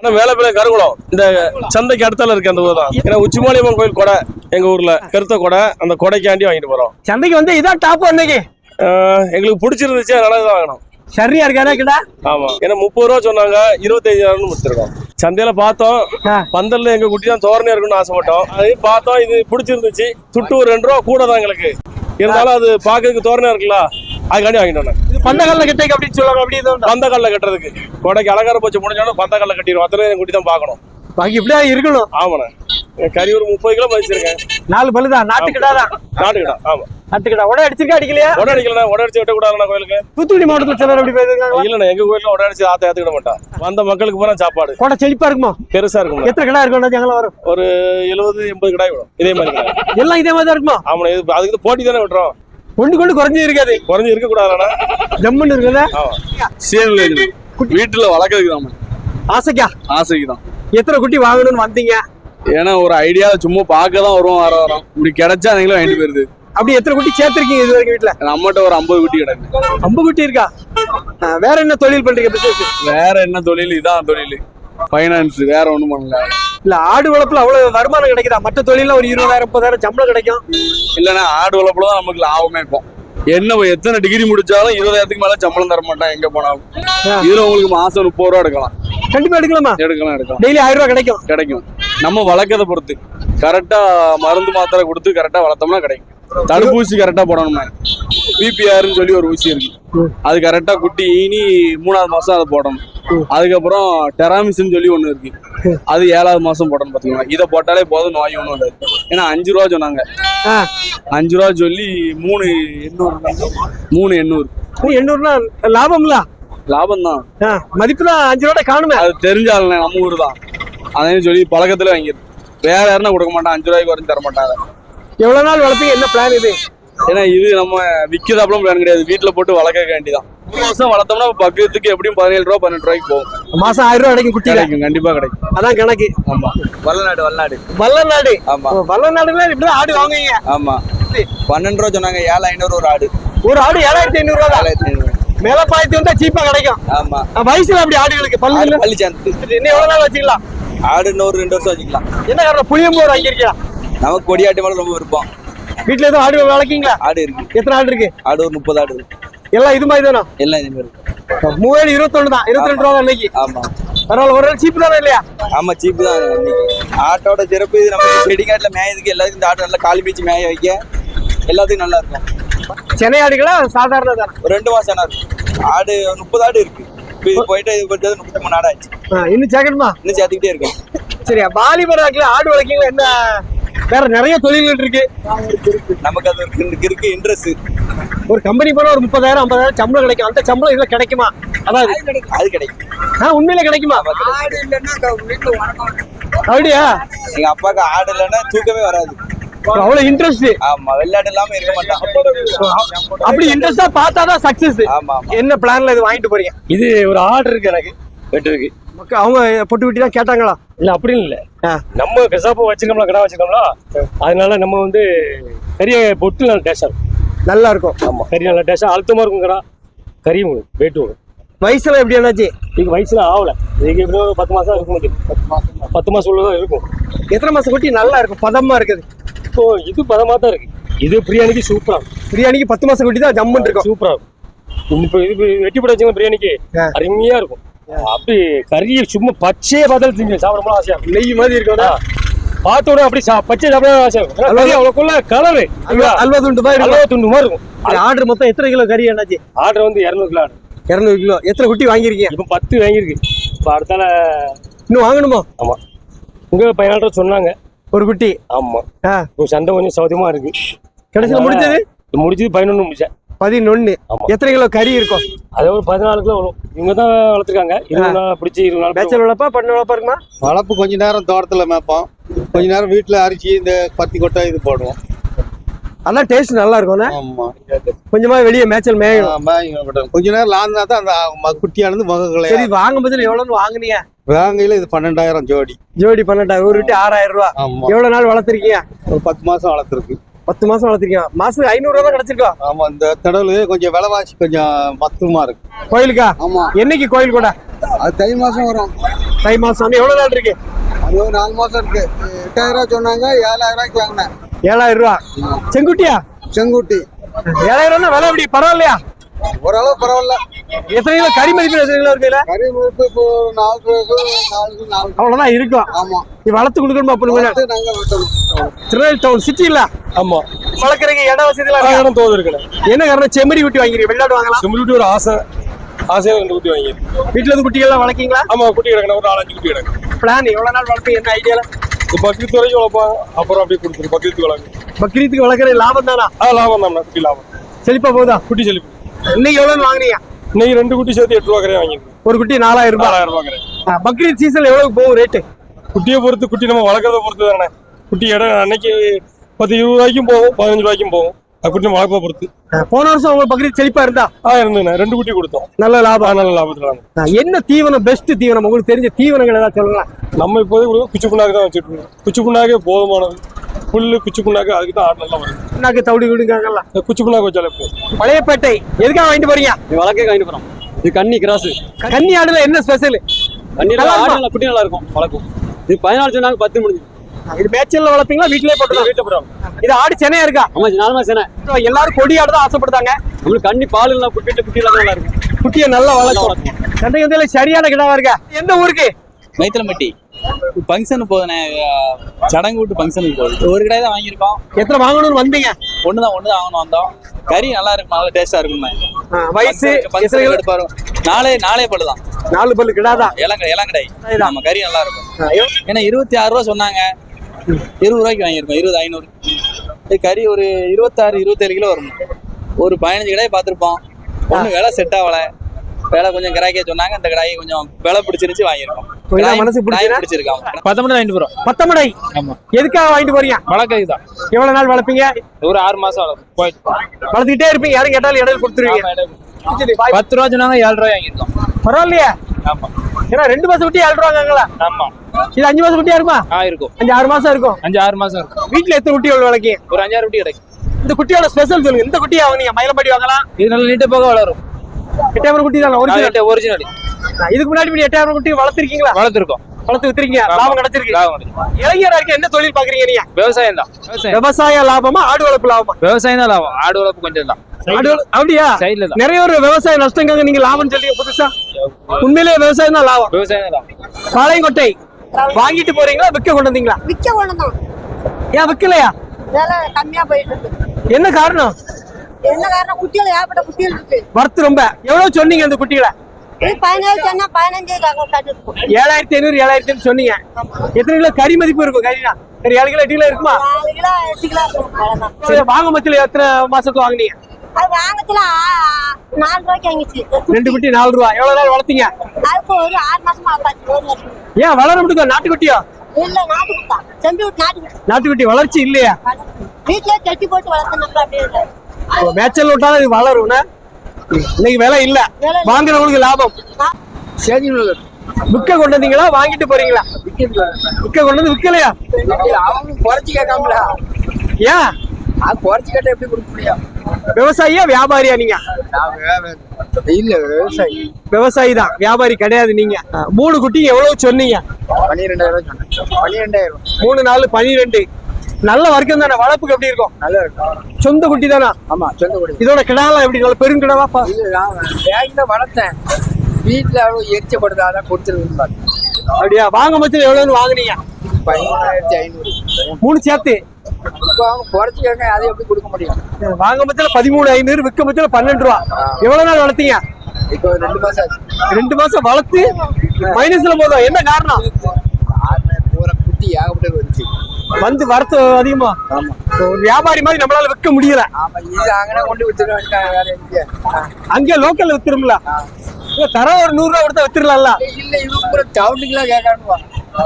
ஆனா வேலைப்பிள்ளை கருங்குளம். இந்த சந்தைக்கு அடுத்தால இருக்கு அந்த ஊர் தான் ஏன்னா உச்சிமாலியம்மன் கோயில் கொடை எங்க ஊர்ல. கருத்த கொடை அந்த கொடைக்காண்டி வாங்கிட்டு போறோம். சந்தைக்கு வந்து இதான் டாப் அன்னைக்கு. எங்களுக்கு பிடிச்சிருந்துச்சு அதனால தான் வாங்கணும் சரியா இருக்காதா கிட்ட? ஆமா. ஏன்னா முப்பது ரூபா சொன்னாங்க இருபத்தஞ்சாயிரம்னு முடிச்சிருக்கோம் சந்தையில பார்த்தோம். பந்தல்ல எங்க குட்டி தான் தோரணையா இருக்கும்னு ஆசைப்பட்டோம். அது பார்த்தோம் இது பிடிச்சிருந்துச்சு. துட்டு ஒரு ரெண்டு ரூபா கூட தான் எங்களுக்கு. இருந்தாலும் அது பார்க்கறதுக்கு தோரணையா இருக்குல்ல? அதுக்காண்டி வாங்கிட்டோம் நாங்க. இது பந்தகல்ல கிட்டைக்கு அப்படின்னு சொல்லுவாங்க அப்படி எதுவும்? பந்தக்கல்ல கட்டுறதுக்கு. கொடைக்கு அலங்கார பூச்சி முடிஞ்சாலும் பந்தக்கல்ல கட்டிடுவோம். அத்தனை குட்டி தான் பார்க்கணும். பாக்கி இப்படியா இருக்கணும். ஆமாண்ணே. கறி ஒரு முப்பது கிலோ மதிச்சிருக்கேன் நாலு பல்லுதான் நாட்டுக்கிட்டா தான் நாட்டுக்கிட்டா ஆமா. நாட்டுக்கிட்டா உடனே அடிச்சிருக்கா? அடிக்கலையா? உடனே அடிக்கலண்ணா. உடனே அடிச்சு வெட்டக்கூடாதுண்ணா கோயிலுக்கு. தூத்துக்குடி மாவட்டத்துல சிலர் அப்படி போயிருக்காங்க இல்லண்ணா எங்க கோயில்ல உடனே அடிச்சு ஆத்த ஏத்துக்கிட மாட்டான் வந்த மக்களுக்கு பூரா சாப்பாடு. கூட செழிப்பா இருக்குமா? பெருசா இருக்கும் எத்தனை கடை இருக்கும் ஜங்கல வரும். ஒரு எழுபது எண்பது கிடாய் விடும். இதே மாதிரி எல்லாம் இதே மாதிரி தான் இருக்குமா? இது அதுக்கு போட்டி தானே விட்டுறோம் கொண்டு கொண்டு குறைஞ்சு இருக்காது. குறைஞ்சு இருக்க கூடாதுண்ணா ஜம்முன்னு இருக்குதா? ஆமா. சேவல் வீட்டுல வளர்க்கறதுக்கு தான் ஆசைக்கா? ஆசைக்கு தான் எத்தனை குட்டி வாங்கணும்னு வந்தீங்க? ஏன்னா ஒரு ஐடியா சும்மா பார்க்க தான் வருவோம் வர வரோம். இப்படி கிடைச்சா நீங்களும் வாங்கிட்டு போயிருது. அப்படி எத்தனை குட்டி சேர்த்திருக்கீங்க இது வரைக்கும் வீட்டுல? நம்மகிட்ட ஒரு ஐம்பது குட்டி கிடக்கு. ஐம்பது குட்டி இருக்கா? வேற என்ன தொழில் பண்றீங்க பிசினஸ் வேற என்ன தொழில்? இதான் தொழில். ஃபைனான்ஸ் வேற ஒண்ணும் பண்ணல. இல்ல ஆடு வளர்ப்புல அவ்வளவு வருமானம் கிடைக்குதா? மற்ற தொழில ஒரு இருபதாயிரம் முப்பதாயிரம் சம்பளம் கிடைக்கும். இல்லைன்னா ஆடு வளர்ப்புல தான் நமக்கு லாபமே இருக்கும். என்ன எத்தனை டிகிரி முடிச்சாலும் இருபதாயிரத்துக்கு மேல சம்பளம் தர மாட்டான் எங்க போனாலும். இதுல உங்களுக்கு மாசம் முப்பது ரூபா எடுக்கலாம். கண்டிப்பா எடுக்கலாமா? எடுக்கலாம் எடுக்கலாம். டெய்லி ஆயிரம் ரூபாய் கிடைக்கும். கிடைக்கும். நம்ம வளர்க்கறத பொறுத்து. கரெக்டா மருந்து மாத்திரை கொடுத்து கரெக்டா வளர்த்தோம்னா கிடைக்கும். தடுப்பூசி கரெக்டா போடணும்னா பிபிஆர்னு சொல்லி ஒரு ஊசி இருக்கு. அது கரெக்டா குட்டி ஈனி மூணாவது மாசம் அதை போடணும். அதுக்கப்புறம் டெராமிஸ்ன்னு சொல்லி ஒண்ணு இருக்கு. அது ஏழாவது மாசம் போடணும் பாத்தீங்களா? இதை போட்டாலே போதும் நோய் ஒன்றும் வராது ஏன்னா அஞ்சு ரூபா சொன்னாங்க. அஞ்சு ரூபா சொல்லி மூணு எண்ணூறு. மூணு எண்ணூறு. எண்ணூறுனா லாபம்ல? லாபம் தான் ஆ, மதிப்பு தான் அஞ்சு ரூபாய் காணுமே. அது தெரிஞ்சாலே நம்ம ஊர் தான். அதையும் சொல்லி பழக்கத்துல வாங்கிடுது வேற யாருன்னா கொடுக்க மாட்டான் அஞ்சு ரூபாய்க்கு வரைக்கும் தர மாட்டாங்க. எவ்வளவு நாள் வளர்ப்பீங்க? என்ன பிளான் இது? ஏன்னா இது நம்ம விற்கிறதாப்பெல்லாம் பிளான் கிடையாது வீட்டில் போட்டு வளர்க்க வேண்டியதான் ஒரு வருஷம் வளர்த்தோம்னா பக்கத்துக்கு எப்படியும் பதினேழு ரூபா பன்னெண்டு ரூபாய்க்கு போகும். மாசம் ஆயிரம் ரூபாய் கிடைக்கும் குட்டியில. கிடைக்கும் கண்டிப்பா கிடைக்கும். அதான் கணக்கு. ஆமா. வல்லநாடு வல்லநாடு வல்லநாடு ஆமா. வல்லநாடுல இப்படிதான் ஆடு வாங்குவீங்க? ஆமா. பன்னெண்டு ரூபா சொன்னாங்க ஏழு ஐநூறு ஒரு ஆடு. ஒரு ஆடு ஏழாயிரத்தி ஐநூறு ரூபா ஏழாயிரத்தி ஐநூறு. மேலப்பாயத்து வந்தா சீப்பா கிடைக்கும். ஆமா. வயசுல அப்படி ஆடுகளுக்கு பல்லு பள்ளி சேர்ந்து இன்னும் எவ்வளவு நாள் வச்சுக்கலாம்? ஆடு இன்னும் ஒரு ரெண்டு வருஷம் வச்சுக்கலாம். என்ன காரணம்? புளியம்போர் வாங்கியிருக்கியா நமக்கு கொடியாட்டு மேல ரொம்ப விருப்பம். வீட்டுல எதுவும் ஆடு வளர்க்கீங்களா? ஆடு இருக்கு. எத்தனை ஆடு இருக்கு? ஆடு ஒரு முப்பது ஆடு இருக்கு. எல்லாம் இது மாதிரி தானே? எல்லாம் இந்த மாதிரி இருக்கு. மூவாயிரம் இருபத்தொன்னு தான். இருபத்தி ரெண்டு ரூபா தான் இன்னைக்கு. ஆமா. பரவாயில்ல ஒரு நாள் சீப்பு தானே இல்லையா? ஆமா சீப்பு தான் ஆட்டோட சிறப்பு இது நம்ம செடிக்காட்டுல மேயதுக்கு எல்லாத்துக்கும் இந்த ஆட்டோ நல்லா காலி பீச்சு மேய வைக்க எல்லாத்துக்கும் நல்லா இருக்கும். சென்னை ஆடுகளா? சாதாரண தானே? ஒரு ரெண்டு மாசம் என்ன இருக்கு. ஆடு முப்பது ஆடு இருக்கு. இப்போ இது போயிட்டு இது பண்றது முப்பத்தி மூணு ஆடு ஆச்சு. இன்னும் சேர்க்கணுமா? இன்னும் சேர்த்துக்கிட்டே இருக்கும். சரியா வாலிபர் ஆடு வளர்க்கீங்களா? என்ன வேற நிறைய தொழில்கள் இருக்கு. நமக்கு அது இருக்கு இன்ட்ரெஸ்ட் ஒரு கம்பெனி போனா ஒரு முப்பதாயிரம் ஐம்பதாயிரம் சம்பளம் கிடைக்கும். அந்த சம்பளம் இதுல கிடைக்குமா? அதாவது அது கிடைக்கும். ஆ, உண்மையில கிடைக்குமா? ஆடு இல்லைன்னா வீட்டுல அப்படியா? எங்க அப்பாவுக்கு ஆடு இல்லைன்னா தூக்கமே வராது. அவ்வளவு இன்ட்ரெஸ்ட் ஆமா வெள்ளாடு இல்லாம இருக்க மாட்டான். அப்படி இன்ட்ரெஸ்டா பார்த்தாதான் சக்சஸ் ஆமா என்ன பிளான்ல இது வாங்கிட்டு போறீங்க? இது ஒரு ஆர்டர் இருக்கு எனக்கு. வெட்டுறதுக்கு மக்கள் அவங்க பொட்டு விட்டி தான் கேட்டாங்களா? இல்ல அப்படின்னு இல்ல. நம்ம பெசாப்பா வச்சிருக்கோம்ல கடை வச்சிருக்கோம்ல அதனால நம்ம வந்து கறிய பொட்டு நல்ல இருக்கும் நல்லா இருக்கும். ஆமா கறி நல்ல டேஸ்டா அழுத்தமா இருக்கும் கடை கறியும் வரும் வெயிட்டும் வரும் வயசுல எப்படி என்னாச்சு? இதுக்கு வயசுல ஆகல. இதுக்கு எப்படியும் ஒரு பத்து மாசம் இருக்கும் இது. பத்து மாசம் உள்ளதான் இருக்கும். எத்தனை மாசம் குட்டி? நல்லா இருக்கும் பதமா இருக்குது. இப்போ இது பதமா தான் இருக்கு. இது பிரியாணிக்கு சூப்பரா இருக்கும். பிரியாணிக்கு பத்து மாசம் குட்டி தான் ஜம்முன்னு இருக்கும். சூப்பரா இருக்கும். இப்போ இது வெட்டி போட வச்சுங்க பிரியாணிக்கு. ஆ. அருமையா இருக்கும். அப்படி கறியை சும்மா பச்சையே பார்த்தாலும் திங்க சாப்பிட ஆசையா? இருக்கும் நெய் மாதிரி இருக்கும் ஆ. பார்த்த உடனே அப்படி பச்சை சாப்பிட ஆசையா? கறி அவ்வளோக்குள்ள கலரு அல்வா துண்டு மாதிரி அல்வா துண்டு மாதிரி இருக்கும். ஆர்டர் மொத்தம் எத்தனை கிலோ கறி என்னாச்சு? ஆர்டர் வந்து இரநூறு கிலோ. இரநூறு கிலோ. எத்தனை குட்டி வாங்கியிருக்கீங்க? இப்போ பத்து வாங்கியிருக்கு. இப்போ அடுத்தால இன்னும் வாங்கணுமா? ஆமா. உங்க பையனாட்ட சொன்னாங்க. ஒரு குட்டி. ஆமா. ஆ. இப்போ சந்தை கொஞ்சம் சௌரியமா இருக்கு. கடைசியில் முடிஞ்சது? முடிச்சது பதினொன்று முடிச்சேன். பதினொன்னு. எத்தனை கிலோ கறி இருக்கும்? அது ஒரு பதினாலு கிலோ வரும். இவங்க தான் வளர்த்துருக்காங்க. இருபது நாள் பிடிச்சி இருபது நாள் பேச்சல் வளர்ப்பா பண்ண வளர்ப்பா இருக்குமா? வளர்ப்பு கொஞ்ச நேரம் தோட்டத்துல மேய்ப்போம். கொஞ்ச நேரம் வீட்டுல அரிசி இந்த பத்தி கொட்டை இது போடுவோம். அதான் டேஸ்ட் நல்லா இருக்கும்ண்ணே ஆமா. கொஞ்சமா வெளியே மேய்ச்சல் மேயணும். விடணும். கொஞ்ச நேரம் லாந்தா தான் அந்த குட்டியானது முகங்களை சரி வாங்கும் போதுல எவ்வளவுன்னு வாங்குனீங்க வேங்கையில இது பன்னெண்டாயிரம் ஜோடி. ஜோடி பன்னெண்டாயிரம் ஒரு குட்டி ஆறாயிரம் ரூபா. எவ்வளவு நாள் வளர்த்துருக்கீங்க? ஒரு பத்து மாசம் வளர்த்துருக்கு. பத்து மாசம் வளர்த்துருக்கீங்க. மாசத்துக்கு ஐநூறு ரூபா தான் கிடைச்சிருக்கோம் ஆமா இந்த தடவை கொஞ்சம் விலைவாசி கொஞ்சம் மத்துமா இருக்கு. கோயிலுக்கா? ஆமா. என்னைக்கு கோயில் கூட? அது தை மாசம் வரும். தை மாசம் எவ்வளவு நாள் இருக்கு? அது ஒரு நாலு மாசம் இருக்கு. எட்டாயிரம் ரூபாய் சொன்னாங்க ஏழாயிரம் ரூபாய்க்கு வாங்கினேன். ஏழாயிரம் ரூபா. செங்குட்டியா? செங்குட்டி. ஏழாயிரம் ரூபா விலை எப்படி? பரவாயில்லையா? ஓரளவு பரவாயில்ல. எத்தனை கிலோ? கறி மதிப்பு இருக்குல்ல கறி முழுப்பு இப்போ நாலு நாலு. அவ்வளவுதான் இருக்கும். ஆமா. நீ வளர்த்து கொடுக்கணுமா வெட்டணும் திருநெல்வேலி டவுன் சிட்டி இல்ல? ஆமா. வளர்க்குறீங்க இட வசதி ஆ, இடம் தோது என்ன காரணம்? செம்மறி குட்டி வாங்கிறீங்க வெளிநாடு வாங்கலாம். செம்மறி ஒரு ஆசை. ஆசையா ரெண்டு குட்டி வாங்கியிருக்கு வீட்டுல இருந்து குட்டிகள்லாம் வளர்க்கீங்களா? ஆமா குட்டி கிடக்கணும். ஒரு நாலஞ்சு குட்டி கிடக்கணும். பிளான் எவ்வளவு நாள் வளர்ப்பீங்க என்ன ஐடியால இப்போ பக்கத்து வரைக்கும் வளர்ப்பாங்க அப்புறம் அப்படியே கொடுத்துரு பக்கத்து வளர்க்கு பக்ரீத்துக்கு வளர்க்குற லாபம் தானா? ஆ லாபம் தான் குட்டி லாபம். செழிப்பா போதா குட்டி செழிப்பு. இன்னைக்கு எவ்வளவு வாங்குறீங்க இன்னைக்கு ரெண்டு குட்டி சேர்த்து எட்டு ரூபா கரையா வாங்கியிருக்கு ஒரு குட்டி நாலாயிரம் ரூபாய். நாலாயிரம் ரூபா கரையா ஆ, பக்ரீத் சீசன்ல எவ்வளவு போகும் ரேட்டு குட்டியை பொறுத்து குட்டி நம்ம வளர்க்கறத பொறுத்து தானே. குட்டி இடம் அன்னைக்கு பத்து இருபது ரூபாய்க்கும் போகும் பதினஞ்சு ரூபாய்க்கும் போகும். அது குட்டி நம்ம வளர்ப்பதை பொறுத்து போன வருஷம் உங்களுக்கு பக்ரீத் செழிப்பா இருந்தா? ஆ இருந்துண்ணே ரெண்டு குட்டி கொடுத்தோம். நல்ல லாபம். நல்ல லாபத்தில் என்ன தீவனம் பெஸ்ட் தீவனம்? உங்களுக்கு தெரிஞ்ச தீவனங்கள் ஏதாவது சொல்லுங்களேன் நம்ம இப்போதைக்கு குச்சி புண்ணாக்கு தான் வச்சுட்டு இருக்கோம். குச்சி புண்ணாக்கே போதுமானது. புல்லு குச்சி புண்ணாக்கு அதுக்கு தான் ஆடு நல்லா வருது என்னாக்கு தவிடு விடுங்காங்கல்ல குச்சி புண்ணாக்கு வச்சாலே போதும். பழையப்பேட்டை எதுக்காக வாங்கிட்டு போறீங்க? வழக்கே வாங்கிட்டு போறோம். இது கன்னி கிராஸ் கன்னி ஆடுல என்ன ஸ்பெஷல் நல்லா ஆடு குட்டி நல்லா இருக்கும் வளர்க்கும். இது பதினாலு சொன்னாங்க பத்து முடிஞ்சு இது மேய்ச்சல்ல வளர்ப்பீங்களா? வீட்லயே போட்டுதான் வீட்டு போறோம் இது ஆடு சென்னையா இருக்கா? ஆமா நாலு மாசம் என்ன எல்லாரும் கொடி ஆடு தான் ஆசைப்படுறாங்க நம்மளுக்கு கண்ணி பால் எல்லாம் வீட்டு குட்டி எல்லாம் நல்லா இருக்கும் குட்டியை நல்லா வளர்க்கும். சந்தை சந்தையில சரியான கிடாவா இருக்கா? எந்த ஊருக்கு? மைத்திரம்பட்டி ஃபங்க்ஷன் போதுண்ணே சடங்கு விட்டு ஃபங்க்ஷனுக்கு போகுது. ஒரு கடாய் தான் வாங்கியிருக்கோம். எத்தனை வாங்கணும்னு வந்தீங்க? ஒன்று தான் ஒன்று தான் வாங்கணும் வந்தோம் கறி நல்லா இருக்கும் நல்லா டேஸ்ட்டாக இருக்கும்ண்ணே ஆ, வயசு? எடுப்பாரு நாலே நாலே பல்லு தான் நாலு பல்லு கிடாதான் இளங்கடை சரிதான். நம்ம கறி நல்லா இருக்கும். ஏன்னா இருபத்தி ஆறு ரூபா சொன்னாங்க. இருபது ரூபாய்க்கு வாங்கியிருக்கோம் இருபது ஐநூறு. கறி ஒரு இருபத்தாறு இருபத்தேழு கிலோ வரும். ஒரு பதினஞ்சு கடாய் பார்த்துருப்போம். ஒன்றும் விலை செட் ஆகலை. விலை கொஞ்சம் கிராக்கியா சொன்னாங்க. இந்த கடாயை கொஞ்சம் விலை பிடிச்சிருந்துச்சு வாங்கியிருக்கோம். மனசு? பிடிச்சிருக்காங்க பத்தொன்பது வாங்கிட்டு போறோம். பத்தமடை ஆமா. எதுக்காக வாங்கிட்டு போறீங்க? வழக்கை தான். எவ்வளவு நாள் வளர்ப்பீங்க? ஒரு ஆறு மாசம் ஆகும் போயிட்டு வளர்த்துக்கிட்டே இருப்பீங்க. யாரும் கேட்டாலும் இடையில கொடுத்துருவீங்க. பத்து ரூபா சொன்னாங்க ஏழு ரூபாய் வாங்கியிருக்கோம். பரவாயில்லையே. ஆமா. ஏன்னா ரெண்டு மாசம் குட்டி ஏழு ரூபாங்களா ஆமா. இது அஞ்சு மாசம் குட்டியா இருக்குமா ஆ இருக்கும். அஞ்சு ஆறு மாசம் இருக்கும். அஞ்சு ஆறு மாசம் இருக்கும். வீட்டுல எத்தனை குட்டிகள் வளர்க்கீங்க ஒரு அஞ்சாறு குட்டி கிடைக்கும். இந்த குட்டியோட ஸ்பெஷல் சொல்லுங்க. இந்த குட்டியா வாங்குனீங்க. மயிலம்பாடி வாங்கலாம். இது நல்ல நீட்ட போக வளரும். எட்டாயிரம் குட்டி தான்? ஒரிஜினல் ஒரிஜினல் இதுக்கு முன்னாடி எட்டாயிரம் குட்டி வளர்த்திருக்கீங்களா? வளர்த்துருக்கோம். வளர்த்து வித்துறீங்க லாபம் கிடைச்சிருக்கு. இளைஞரா இருக்க என்ன தொழில் பாக்குறீங்க நீங்க? விவசாயம் தான். விவசாயம். விவசாய லாபமா ஆடு வளர்ப்பு லாபமா? விவசாயம் தான் லாபம். ஆடு வளர்ப்பு கொஞ்சம் தான். அப்படியா? சைடுல தான். நிறைய ஒரு விவசாய நஷ்டங்காங்க நீங்க லாபம் சொல்றீங்க புதுசா? உண்மையிலேயே விவசாயம் தான் லாபம். விவசாயம் தான். லாபம் பாளையங்கொட்டை வாங்கிட்டு போறீங்களா விற்க கொண்டு வந்தீங்களா? விற்க கொண்டுதான் ஏன் விற்கலையா? விலை கம்மியா போயிட்டு இருக்கு. என்ன காரணம்? என்ன காரணம்? குட்டிகள் ஏகப்பட்ட குட்டிகள் இருக்கு. வரத்து ரொம்ப. எவ்வளவு சொன்னீங்க அந்த குட்டிகளை? பதினேழு சொன்னா பதினஞ்சு ஏழாயிரத்தி ஐநூறு ஏழாயிரத்தி சொன்னீங்க. எத்தனை கிலோ கறி மதிப்பு இருக்கும் கறினா? சரி ஏழு கிலோ எட்டு கிலோ இருக்குமா. சரி, வாங்க மத்தியில எத்தனை மாசத்துக்கு வாங்குனீங்க? அது வாங்கத்துல நாலு ரூபாய்க்கு வாங்கிச்சு. ரெண்டு குட்டி நாலு ரூபா. எவ்வளவு நாள் வளர்த்தீங்க? அதுக்கு ஒரு ஆறு மாசமா ஏன் வளர முடியும் நாட்டுக்குட்டியா? இல்ல நாட்டு குட்டா செம்பி விட்டு நாட்டு குட்டா நாட்டுக்குட்டி. வளர்ச்சி இல்லையா. வீட்லயே கட்டி போட்டு வளர்த்தோம்னா அப்படியே இல்லை மேய்ச்சல் விட்டாலும் இது வளரும் என்ன? இன்னைக்கு விலை இல்ல. வாங்குறவங்களுக்கு லாபம். விற்க கொண்டு வந்தீங்களா? வாங்கிட்டு போறீங்களா? விற்க கொண்டு வந்து விற்கலையா? குறைச்சி கேட்காமல. ஏன்? குறைச்சி கேட்டா எப்படி கொடுக்க முடியும்? விவசாயியா வியாபாரியா நீங்க? இல்ல விவசாயி. விவசாயி தான் வியாபாரி கிடையாது நீங்க. மூணு குட்டி எவ்வளவு சொன்னீங்க? பன்னிரெண்டாயிரம் சொன்னேன். பன்னிரெண்டாயிரம். மூணு நாலு பனிரெண்டு. நல்ல வர்க்கம் தானே வளர்ப்புக்கு எப்படி இருக்கும்? நல்லா இருக்கும் சொந்த குட்டி தானா? ஆமா சொந்த குடி இதோட கிடாலாம் எப்படி நல்ல பெருங்கிடவா பா. இல்ல நான் பேங்க்ல வளர்த்தேன். வீட்டுல அவ்வளவு எரிச்சப்படுது அதான் அப்படியா? வாங்க மச்சல எவ்வளவுன்னு வாங்குனீங்க? பதிமூணாயிரத்தி ஐநூறு. மூணு சேர்த்து. இப்போ அவங்க குறைச்சி கேட்க அதை எப்படி கொடுக்க முடியும்? வாங்க மச்சல பதிமூணு ஐநூறு விற்க மச்சல பன்னெண்டு ரூபா. எவ்வளவு நாள் வளர்த்தீங்க? இப்போ ரெண்டு மாசம் ஆச்சு. ரெண்டு மாசம் வளர்த்து மைனஸ்ல போதும் என்ன காரணம்? பூரா குட்டி ஏகப்பட்ட வந்துச்சு. வந்து வரத்து அதிகமா. வியாபாரி மாதிரி நம்மளால விற்க முடியல. அங்கே லோக்கல்ல வித்துரும்ல. தர ஒரு நூறு ரூபா கொடுத்தா வித்துடலாம்ல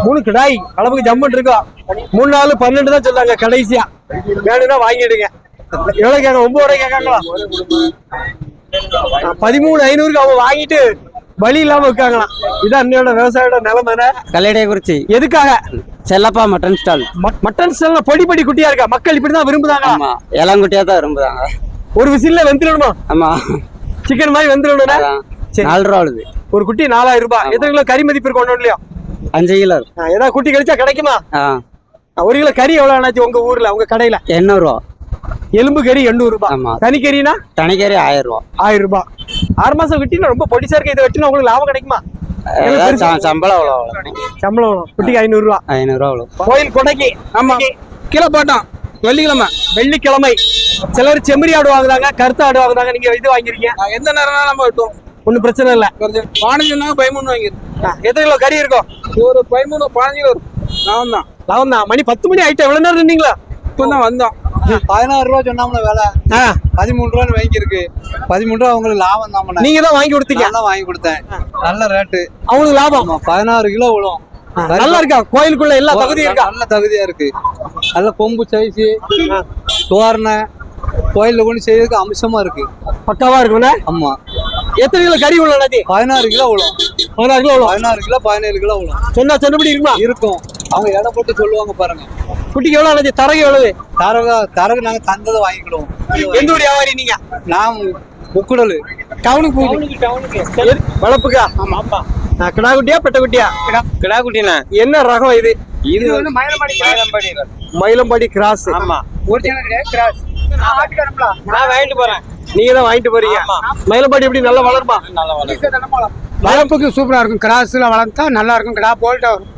மூணு கிடாய் அளவுக்கு ஜம்மன் இருக்கும் மூணு நாலு பன்னெண்டு தான் சொல்லாங்க கடைசியா. வேணும்னா வாங்கிடுங்க. எவ்வளவு கேட்க ஒன்பது ரூபாய் கேட்காங்களா? பதிமூணு ஐநூறுக்கு அவங்க வாங்கிட்டு வழி இல்லாம இருக்காங்களாம். இதான் என்னோட விவசாயோட நிலைமை கல்லடையக்குறிச்சி எதுக்காக? Chellappa mutton stall. மட்- மட்டன் ஸ்டால்ல பொடி பொடி குட்டியா இருக்கா? மக்கள் இப்படிதான் விரும்புதாங்க ஆமா இளங்குட்டியா தான் விரும்புதாங்க ஒரு விசில்ல வெந்துடணுமா? ஆமா. சிக்கன் மாதிரி வெந்துடணும் அதான். சரி. நாலு ரூபா வருது ஒரு குட்டி நாலாயிரம் ரூபாய். எத்தனை கிலோ கறி மதிப்பு இருக்கு? ஒண்ணு இல்லையா? அஞ்சு கிலோ இருக்கும் ஏதாவது குட்டி கழிச்சா கிடைக்குமா? ஒரு கிலோ கறி எவ்வளவு ஆனாச்சு உங்க ஊர்ல உங்க கடையில? எண்ணூறுவா எலும்பு கறி எண்ணூறு ரூபாய் ஆமா. தனி கறினா? தனிக்கறி ஆயிரம் ரூபா. ஆயிரம் ரூபாய் ஆறு மாசம் வெட்டினா ரொம்ப பொடிசா இருக்கு இதை வெட்டினா உங்களுக்கு லாபம் கிடைக்குமா? சம்பளம் அவ்வளோ அவ்வளோ. சம்பளம் வரும். குட்டிக்கு ஐநூறு ரூபாய் ஐநூறுரூவா அவ்வளோ. கோயில் கொடைக்கு. ஆமா. கிலோ போட்டோம் வெள்ளிக்கிழமை. வெள்ளிக்கிழமை. சிலர் செம்மறி ஆடு வாங்குறாங்க கருத்து ஆடு வாங்குறாங்க. நீங்க இது வாங்கிருக்கீங்க எந்த நேரம்னாலும் நம்ம வெட்டுவோம். ஒன்றும் பிரச்சனை இல்லை. பானஞ்சு சொன்னாங்க பதிமூணு வாங்கிருக்கோம் எத்தனை கிலோ கறி இருக்கும்? ஒரு பதிமூணு கிலோ இருக்கும். நான் தான் லாபம் தான் மணி பத்து மணி ஆயிட்டா? எவ்வளவு நேரம் இருந்தீங்களா இப்போ தான் வந்தோம் பதினாறு ரூபா சொன்னாமல வேலை? பதிமூணு ரூபான்னு வாங்கியிருக்கு. பதிமூணு ரூபா அவங்களுக்கு லாபம் தான் நீங்க தான் வாங்கி கொடுத்தீங்க. நான் வாங்கி கொடுத்தேன். நல்ல ரேட்டு அவங்களுக்கு லாபம். பதினாறு கிலோ விழும். நல்லா இருக்கா? கோயிலுக்குள்ள எல்லா தகுதியும் இருக்கா? நல்ல தகுதியா இருக்கு. நல்ல கொம்பு சைஸு தோரணை கோயில்ல கொண்டு செய்யறதுக்கு அம்சமா இருக்கு. பக்காவா இருக்கும்ல? ஆமா. எத்தனை கிலோ கறி உள்ள பதினாறு கிலோ விழும். பதினாறு கிலோ எவ்வளவு? பதினாறு கிலோ பதினேழு கிலோ விழும். சொன்னா சொன்னபடி இருக்குமா? இருக்கும். அவங்க எடை போட்டு சொல்லுவாங்க பாருங்க. குட்டிக்கு எவ்வளவு அண்ணாச்சி தரகு எவ்வளவு? தரகு தரகு நாங்க தந்ததை வாங்கிக்கிடுவோம். எந்த ஊர் வியாபாரி நீங்க? நான் முக்குடல். டவுனுக்கு போயிட்டு வளர்ப்புக்கா? ஆமா ஆமா. கிடா குட்டியா பெட்ட குட்டியா கிடா குட்டினா என்ன ரகம் இது? இது வந்து மயிலம்பாடி மயிலம்பாடி மயிலம்பாடி கிராஸ் ஆமா. ஒரிஜினல் கிடையாது கிராஸ் நான் வாங்கிட்டு போறேன். நீங்க தான் வாங்கிட்டு போறீங்க. மயிலம்பாடி எப்படி? நல்லா வளருமா? நல்லா வளரும். வளர்ப்புக்கு சூப்பரா இருக்கும். கிராஸ்ல வளர்த்தா நல்லா இருக்கும். கிடா போல்ட்டா வரும்.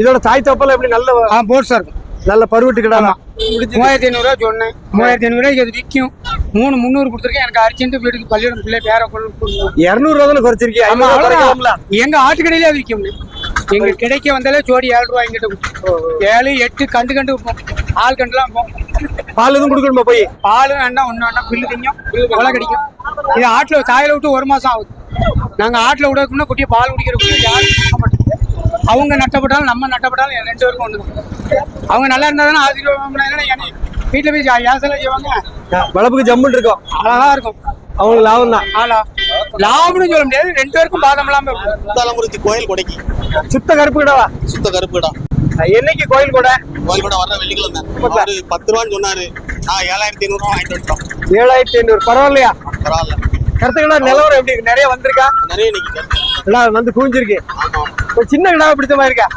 இதோட தாய் தப்பல எப்படி நல்ல ஆ போல்ஸா இருக்கும் நல்ல பருவட்டு கிடா மூவாயிரத்தி ஐநூறுரூவா சொன்னேன். மூவாயிரத்தி ஐநூறுரூவா இது விற்கும் மூணு முந்நூறு கொடுத்துருக்கேன். எனக்கு அரிச்சென்ட் வீட்டுக்கு பள்ளியிடம் பிள்ளை பேர கொண்டு இருநூறு ரூபா தானே ரூபா. குறைக்கலாம்ல. எங்க ஆட்டுக்கடையிலே விற்கும். எங்க கிடைக்க வந்தாலே ஜோடி ஏழு ரூபாய் எங்கிட்ட. ஏழு எட்டு கண்டு கண்டு ஆள் கண்டுலாம் பால் எதுவும் கொடுக்கணுமா போய்? பால் வேண்டாம் ஒன்று வேண்டாம். பில்லு திங்கும். கொலை கிடைக்கும். இது ஆட்டில் காயில விட்டு ஒரு மாசம் ஆகுது. நாங்க ஆட்டில் விடக்குன்னா குட்டியை பால் குடிக்கிற குட்டி யாரும் அவங்க நட்டப்பட்டாலும் நம்ம நட்டப்பட்டாலும் ரெண்டு பேருக்கும் ஒன்று அவங்க நல்லா இருந்தா தானே ஆசீர்வாதம் வீட்டில் போய் யாசலாம் செய்வாங்க? வளர்ப்புக்கு ஜம்முன்னு இருக்கும். அழகா இருக்கும். அவங்களுக்கு லாபம் தான். ஆளா? லாபம்னு சொல்ல முடியாது. ரெண்டு பேருக்கும் பாதம் இல்லாம தலைமுறைக்கு கோயில் கொடைக்கு. சுத்த கருப்பு கிடவா சுத்த கருப்பு இடம் என்னைக்கு கோயில் கூட? கோயில் கூட வர்ற வெள்ளிக்கிழமை. பத்து ரூபான்னு சொன்னாரு. நான் ஏழாயிரத்தி ஐநூறு ரூபா வாங்கிட்டு வந்துட்டோம். ஏழாயிரத்தி ஐநூறு. பரவாயில்லையா? பரவாயில்ல. கருத்து கிடா நிலவரம் எப்படி இருக்கு? நிறைய வந்திருக்கா? நிறைய நிக்குது எல்லாம் வந்து குவிஞ்சிருக்கு. சின்ன கிடா பிடிச்ச மாதிரி இருக்கா?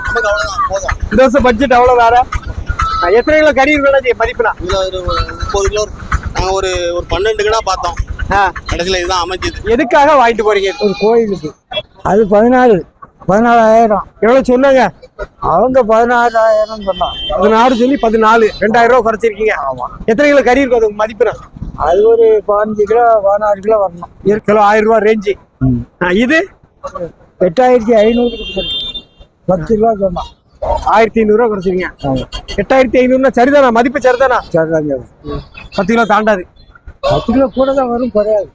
இந்த வருஷம் பட்ஜெட் அவ்வளவு வேற. எத்தனை கிலோ கறி இருக்கணும் மதிப்புனா? முப்பது கிலோ நாங்க ஒரு ஒரு பன்னெண்டு கிலோ பார்த்தோம் கடைசியில இதுதான் அமைஞ்சது எதுக்காக வாங்கிட்டு போறீங்க? ஒரு கோயிலுக்கு. அது பதினாலு பதினாலாயிரம். எவ்வளவு சொன்னாங்க? அவங்க பதினாறாயிரம் சொன்னான் பதினாறு சொல்லி பதினாலு ரெண்டாயிரம் ரூபாய் குறைச்சிருக்கீங்க. எத்தனை கிலோ கறி இருக்கும் அது மதிப்புனா? அது ஒரு பதினஞ்சு கிலோ பதினாறு கிலோ வரணும். கிலோ ஆயிரம் ரூபாய் ரேஞ்சு இது? எட்டாயிரத்தி ஐநூறு பத்து கிலோ சொன்னான் ஆயிரத்தி ஐநூறு ரூபாய் குறைச்சிருக்கீங்க எட்டாயிரத்தி ஐநூறுனா சரிதானா? மதிப்பு சரிதானா? சரிதாங்க. பத்து கிலோ தாண்டாது. பத்து கிலோ கூட தான் வரும் குறையாது.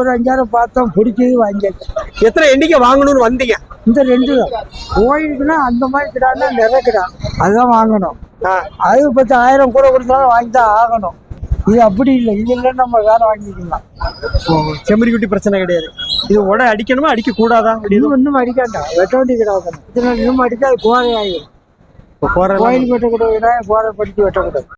ஒரு அஞ்சாயிரம் பார்த்தோம் பிடிச்சது வாங்கியாச்சு. எத்தனை எண்ணிக்கை வாங்கணும்னு வந்தீங்க? இந்த ரெண்டு தான். கோயிலுக்குன்னா அந்த மாதிரி கிடான்னா நிறைய கிடா. அதுதான் வாங்கணும். அது பத்து ஆயிரம் கூட கொடுத்தாலும் வாங்கி தான் ஆகணும். இது அப்படி இல்லை. இது இல்லை நம்ம வேற வாங்கிக்கலாம். செம்மறி குட்டி பிரச்சனை கிடையாது. இது உட அடிக்கணுமா? அடிக்க கூடாதா இது ஒன்றும் அடிக்காண்டாம் வெட்ட வேண்டிய கிடா வைக்கணும். இத்தனை இன்னும் அடிச்சா அது கோரை ஆகிடும் கோயில் வெட்டக்கூடாது கோரை படித்து வெட்டக்கூடாது.